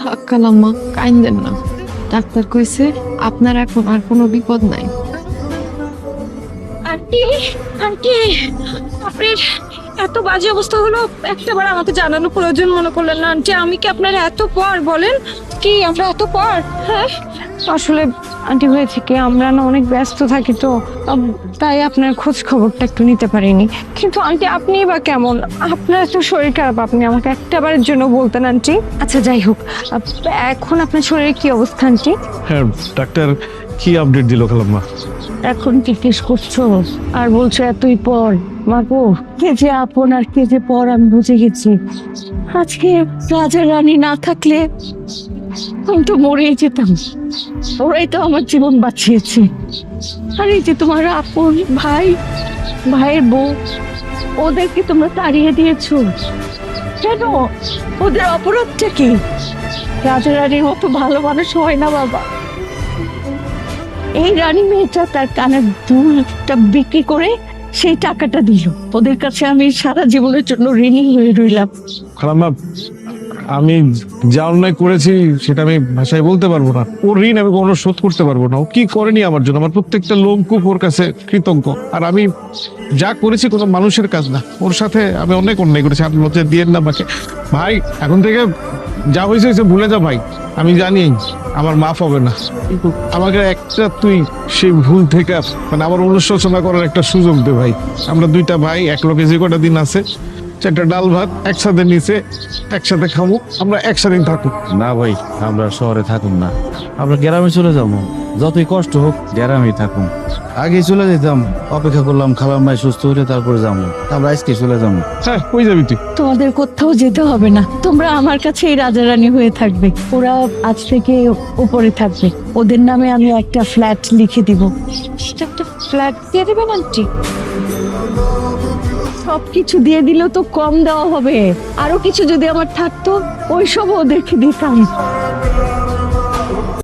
থাক খালাম্মা কাইন্দেন না। ডাক্তার কইছে, আপনার এখন আর কোনো বিপদ নাই। আন্টি আন্টি আপনার এত বাজে অবস্থা হলো, একটাবার আমাকে জানানো প্রয়োজন মনে করলেন না। আন্টি, আমি কি আপনার এত পর বলেন? কি, আমরা এত পর? হ্যাঁ? আসলে আন্টি হয়েছে কি আমরা না অনেক ব্যস্ত থাকি তো তাই আপনার খোঁজ খবরটা একটু নিতে পারিনি। কিন্তু আন্টি আপনি বা কেমন? আপনার তো শরীর খারাপ আপনি আমাকে একটাবারের জন্য বলতেন আন্টি। আচ্ছা যাই হোক এখন আপনার শরীরের কি অবস্থা আন্টি? হ্যাঁ ডাক্তার কি আপডেট দিল খালাম্মা? এখন জিজ্ঞেস করছ? আর বলছো এতই পর। মাগো কে যে আপন আর কে যে পর আমি বুঝে গেছি। আজকে রাজা রানী না থাকলে আমি তো মরেই যেতাম। ওরাই তো আমার জীবন বাঁচিয়েছে। আর এই যে তোমার আপন ভাই, ভাইয়ের বউ, ওদেরকে তোমরা তাড়িয়ে দিয়েছ। কেন? ওদের অপরাধটা কি? রাজা রানীর মতো ভালো মানুষ হয় না বাবা। এই রানী মেয়েটা তার কানের দুলটা বিক্রি করে সেই টাকাটা দিল। ওদের কাছে আমি সারা জীবনের জন্য ঋণী হয়ে রইলাম। আমি যা অন্যায় করেছি সেটা আমি ভাষায় বলতে পারব না। ওর ঋণ আমি কোনো শোধ করতে পারব না। ও কি করেনি আমার জন্য? আমার প্রত্যেকটা লোমকূপ ওর কাছে কৃতজ্ঞ। আর আমি যা করেছি কোনো মানুষের কাজ না। ওর সাথে আমি অনেক অন্যায় করেছি। আপনি লজ্জা দিয়ে না আমাকে। ভাই, এখন থেকে যা হয়েছে হয়েছে ভুলে যা ভাই। আমি জানি আমার মাফ হবে না। আমাকে একটা তুই সেই ভুল থেকে মানে আমার অনুশোচনা করার একটা সুযোগ দে ভাই। আমরা দুইটা ভাই, এক লোকে যে কটা দিন আছে চারটা ডাল ভাত একসাথে নিচে একসাথে খাব আমরা একসাথে থাকব না ভাই আমরা শহরে থাকুন না। আমরা গ্রামে চলে যাব। যতই কষ্ট হোক গ্রামে থাকুন আগে চলে যেতাম অপেক্ষা করলাম খালাম ভাই সুস্থ হলে তারপরে যাব। আমরা আজকে চলে যাব। হ্যাঁ কই যাবি তুই? তোমাদের কোথাও যেতে হবে না। তোমরা আমার কাছে এই রাজা রানী হয়ে থাকবে। ওরা আজ থেকে উপরে থাকবে। ওদের নামে আমি একটা ফ্ল্যাট লিখে দিব। সেটা একটা ফ্ল্যাট দিয়ে দেবেন আন্টি? সব কিছু দিয়ে দিলেও তো কম দেওয়া হবে। আরও কিছু যদি আমার থাকতো, ওইসবও দেখে দিতাম।